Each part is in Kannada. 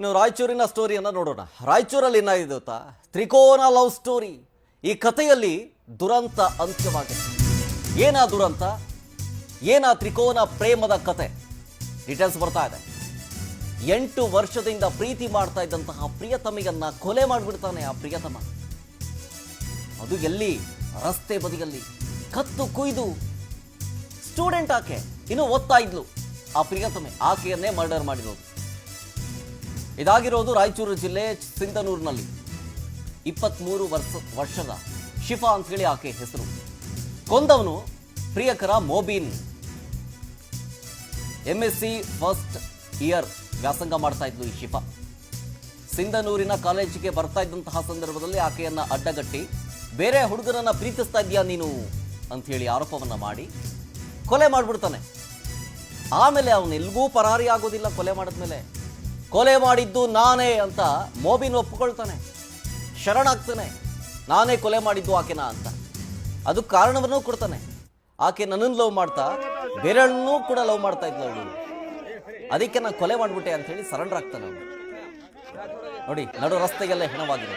ಇನ್ನು ರಾಯಚೂರಿನ ಸ್ಟೋರಿಯನ್ನು ನೋಡೋಣ. ರಾಯಚೂರಲ್ಲಿ ಏನಾಗಿದೆ ಗೊತ್ತಾ? ತ್ರಿಕೋನ ಲವ್ ಸ್ಟೋರಿ ಈ ಕಥೆಯಲ್ಲಿ ದುರಂತ ಅಂತ್ಯವಾಗಿದೆ. ಏನಾ ದುರಂತ? ಏನಾ ತ್ರಿಕೋನ ಪ್ರೇಮದ ಕತೆ? ಡೀಟೇಲ್ಸ್ ಬರ್ತಾ ಇದೆ. ಎಂಟು ವರ್ಷದಿಂದ ಪ್ರೀತಿ ಮಾಡ್ತಾ ಇದ್ದಂತಹ ಪ್ರಿಯತಮಿಯನ್ನ ಕೊಲೆ ಮಾಡಿಬಿಡ್ತಾನೆ ಆ ಪ್ರಿಯತಮ. ಅದು ಎಲ್ಲಿ? ರಸ್ತೆ ಬದಿಯಲ್ಲಿ. ಕತ್ತು ಕುಯ್ದು. ಸ್ಟೂಡೆಂಟ್ ಆಕೆ. ಇನ್ನೂ ಓದ್ತಾ ಇದ್ಲು. ಆ ಪ್ರಿಯತಮೆ ಆಕೆಯನ್ನೇ ಮರ್ಡರ್ ಮಾಡಿರೋದು. ಇದಾಗಿರೋದು ರಾಯಚೂರು ಜಿಲ್ಲೆ ಸಿಂಧನೂರಿನಲ್ಲಿ. ಇಪ್ಪತ್ಮೂರು ವರ್ಷ, ವರ್ಷದ ಶಿಫಾ ಅಂತೇಳಿ ಆಕೆ ಹೆಸರು. ಕೊಂದವನು ಪ್ರಿಯಕರ Mobin. M S C first year ವ್ಯಾಸಂಗ ಮಾಡ್ತಾ ಇದ್ಲು ಈ ಶಿಫಾ. ಸಿಂಧನೂರಿನ ಕಾಲೇಜಿಗೆ ಬರ್ತಾ ಇದ್ದಂತಹ ಸಂದರ್ಭದಲ್ಲಿ ಆಕೆಯನ್ನು ಅಡ್ಡಗಟ್ಟಿ, ಬೇರೆ ಹುಡುಗರನ್ನ ಪ್ರೀತಿಸ್ತಾ ಇದೆಯಾ ನೀನು? ಆರೋಪವನ್ನು ಆರೋಪವನ್ನ ಮಾಡಿ ಕೊಲೆ ಮಾಡಿಬಿಡ್ತಾನೆ. ಆಮೇಲೆ ಅವನು ಎಲ್ಗೂ ಪರಾರಿ ಆಗೋದಿಲ್ಲ ಕೊಲೆ ಮಾಡಿದ್ಮೇಲೆ. ಕೊಲೆ ಮಾಡಿದ್ದು ನಾನೇ ಅಂತ ಮೋಬಿನ್ ಒಪ್ಪಿಕೊಳ್ತಾನೆ. ಶರಣಾಗ್ತಾನೆ. ನಾನೇ ಕೊಲೆ ಮಾಡಿದ್ದು ಆಕೆನ ಅಂತ. ಅದು ಕಾರಣವನ್ನು ಕೊಡ್ತಾನೆ. ಆಕೆ ನನ್ನನ್ನು ಲವ್ ಮಾಡ್ತಾ ಬೇರೆಯನ್ನೂ ಕೂಡ ಲವ್ ಮಾಡ್ತಾ ಇದ್ಲು ಅವಳು. ಅದಕ್ಕೆ ನಾನು ಕೊಲೆ ಮಾಡಿಬಿಟ್ಟೆ ಅಂತ ಹೇಳಿ ಸರೆಂಡರ್ ಆಗ್ತಾನೆ ಅವನು ನೋಡಿ, ನಡು ರಸ್ತೆಗೆಲ್ಲ ಹೆಣವಾಗಿದೆ.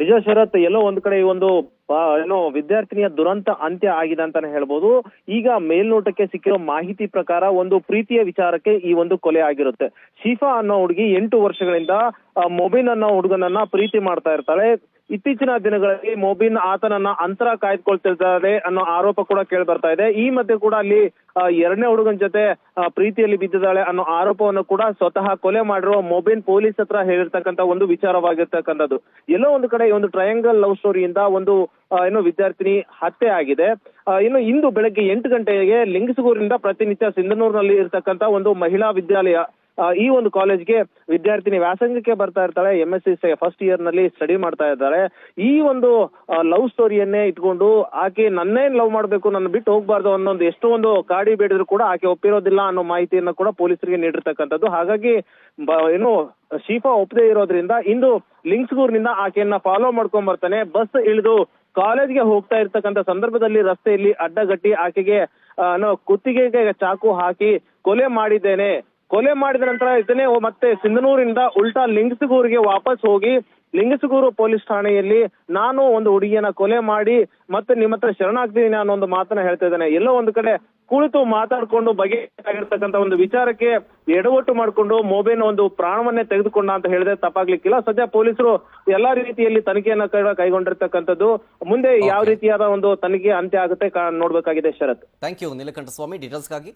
ನಿಜ ಶರತ್, ಎಲ್ಲೋ ಒಂದ್ ಕಡೆ ಈ ಒಂದು ಏನೋ ವಿದ್ಯಾರ್ಥಿನಿಯ ದುರಂತ ಅಂತ್ಯ ಆಗಿದೆ ಅಂತಾನೆ ಹೇಳ್ಬೋದು. ಈಗ ಮೇಲ್ನೋಟಕ್ಕೆ ಸಿಕ್ಕಿರೋ ಮಾಹಿತಿ ಪ್ರಕಾರ ಒಂದು ಪ್ರೀತಿಯ ವಿಚಾರಕ್ಕೆ ಈ ಒಂದು ಕೊಲೆ ಆಗಿರುತ್ತೆ. ಶಿಫಾ ಅನ್ನೋ ಹುಡುಗಿ ಎಂಟು ವರ್ಷಗಳಿಂದ ಮೊಬೈಲ್ ಅನ್ನೋ ಹುಡುಗನನ್ನ ಪ್ರೀತಿ ಮಾಡ್ತಾ ಇರ್ತಾಳೆ. ಇತ್ತೀಚಿನ ದಿನಗಳಲ್ಲಿ ಮೊಬಿನ್ ಆತನನ್ನ ಅಂತರ ಕಾಯ್ದುಕೊಳ್ತಿದ್ದಾರೆ ಅನ್ನೋ ಆರೋಪ ಕೂಡ ಕೇಳಿ ಬರ್ತಾ ಇದೆ. ಈ ಮಧ್ಯೆ ಕೂಡ ಅಲ್ಲಿ ಎರಡನೇ ಹುಡುಗನ ಜೊತೆ ಪ್ರೀತಿಯಲ್ಲಿ ಬಿದ್ದಿದ್ದಾಳೆ ಅನ್ನೋ ಆರೋಪವನ್ನು ಕೂಡ ಸ್ವತಃ ಕೊಲೆ ಮಾಡಿರುವ ಮೊಬಿನ್ ಪೊಲೀಸ್ ಹತ್ರ ಹೇಳಿರ್ತಕ್ಕಂತ ಒಂದು ವಿಚಾರವಾಗಿರ್ತಕ್ಕಂಥದ್ದು. ಎಲ್ಲೋ ಒಂದು ಕಡೆ ಒಂದು ಟ್ರಯಾಂಗಲ್ ಲವ್ ಸ್ಟೋರಿಯಿಂದ ಒಂದು ಏನು ವಿದ್ಯಾರ್ಥಿನಿ ಹತ್ಯೆ ಆಗಿದೆ. ಇನ್ನು ಇಂದು ಬೆಳಗ್ಗೆ ಎಂಟು ಗಂಟೆಗೆ ಲಿಂಗಸಗೂರಿನಿಂದ ಪ್ರತಿನಿತ್ಯ ಸಿಂಧನೂರಿನಲ್ಲಿ ಇರತಕ್ಕಂತ ಒಂದು ಮಹಿಳಾ ವಿದ್ಯಾಲಯ ಈ ಒಂದು ಕಾಲೇಜ್ಗೆ ವಿದ್ಯಾರ್ಥಿನಿ ವ್ಯಾಸಂಗಕ್ಕೆ ಬರ್ತಾ ಇರ್ತಾಳೆ ಎಂ ಎಸ್ ಸಿ ಫಸ್ಟ್ ಇಯರ್ನಲ್ಲಿ ಸ್ಟಡಿ ಮಾಡ್ತಾ ಇದ್ದಾಳೆ ಈ ಒಂದು ಲವ್ ಸ್ಟೋರಿಯನ್ನೇ ಇಟ್ಕೊಂಡು ಆಕೆ ನನ್ನೇ ಲವ್ ಮಾಡ್ಬೇಕು, ನನ್ನ ಬಿಟ್ಟು ಹೋಗ್ಬಾರ್ದು ಅನ್ನೋ ಒಂದು ಎಷ್ಟೋ ಒಂದು ಕಾಡಿ ಬೇಡಿದ್ರು ಕೂಡ ಆಕೆ ಒಪ್ಪಿರೋದಿಲ್ಲ ಅನ್ನೋ ಮಾಹಿತಿಯನ್ನ ಕೂಡ ಪೊಲೀಸರಿಗೆ ನೀಡಿರ್ತಕ್ಕಂಥದ್ದು. ಹಾಗಾಗಿ ಏನು, ಶೀಫಾ ಒಪ್ಪದೇ ಇರೋದ್ರಿಂದ ಇಂದು ಲಿಂಕ್ಸ್ಗೂರ್ನಿಂದ ಆಕೆಯನ್ನ ಫಾಲೋ ಮಾಡ್ಕೊಂಡ್ ಬರ್ತಾನೆ. ಬಸ್ ಇಳಿದು ಕಾಲೇಜ್ಗೆ ಹೋಗ್ತಾ ಇರ್ತಕ್ಕಂಥ ಸಂದರ್ಭದಲ್ಲಿ ರಸ್ತೆಯಲ್ಲಿ ಅಡ್ಡಗಟ್ಟಿ ಆಕೆಗೆ ಕುತ್ತಿಗೆಗೆ ಚಾಕು ಹಾಕಿ ಕೊಲೆ ಮಾಡಿದ್ದೇನೆ. ಕೊಲೆ ಮಾಡಿದ ನಂತರ ಇದನ್ನೇ ಮತ್ತೆ ಸಿಂಧನೂರಿಂದ ಉಲ್ಟಾ ಲಿಂಗಸಗೂರಿಗೆ ವಾಪಸ್ ಹೋಗಿ ಲಿಂಗಸಗೂರು ಪೊಲೀಸ್ ಠಾಣೆಯಲ್ಲಿ ನಾನು ಒಂದು ಹುಡುಗಿಯನ್ನ ಕೊಲೆ ಮಾಡಿ ಮತ್ತೆ ನಿಮ್ಮ ಹತ್ರ ಶರಣಾಗ್ತೀನಿ ಅನ್ನೋ ಒಂದು ಮಾತನ್ನ ಹೇಳ್ತಾ ಇದ್ದಾನೆ. ಎಲ್ಲೋ ಒಂದು ಕಡೆ ಕುಳಿತು ಮಾತಾಡ್ಕೊಂಡು ಬಗೆಹರಿರ್ತಕ್ಕಂಥ ಒಂದು ವಿಚಾರಕ್ಕೆ ಎಡವಟ್ಟು ಮಾಡಿಕೊಂಡು ಮೊಬೈಲ್ ಒಂದು ಪ್ರಾಣವನ್ನೇ ತೆಗೆದುಕೊಂಡ ಅಂತ ಹೇಳಿದ್ರೆ ತಪ್ಪಾಗ್ಲಿಕ್ಕಿಲ್ಲ. ಸದ್ಯ ಪೊಲೀಸರು ಎಲ್ಲಾ ರೀತಿಯಲ್ಲಿ ತನಿಖೆಯನ್ನ ಕೈಗೊಂಡಿರ್ತಕ್ಕಂಥದ್ದು. ಮುಂದೆ ಯಾವ ರೀತಿಯಾದ ಒಂದು ತನಿಖೆ ಅಂತ್ಯ ಆಗುತ್ತೆ ನೋಡಬೇಕಾಗಿದೆ ನೋಡ್ಬೇಕಾಗಿದೆ ಶರತ್. Thank you Neelakanta Swamy ಡೀಟೇಲ್ಸ್ಗಾಗಿ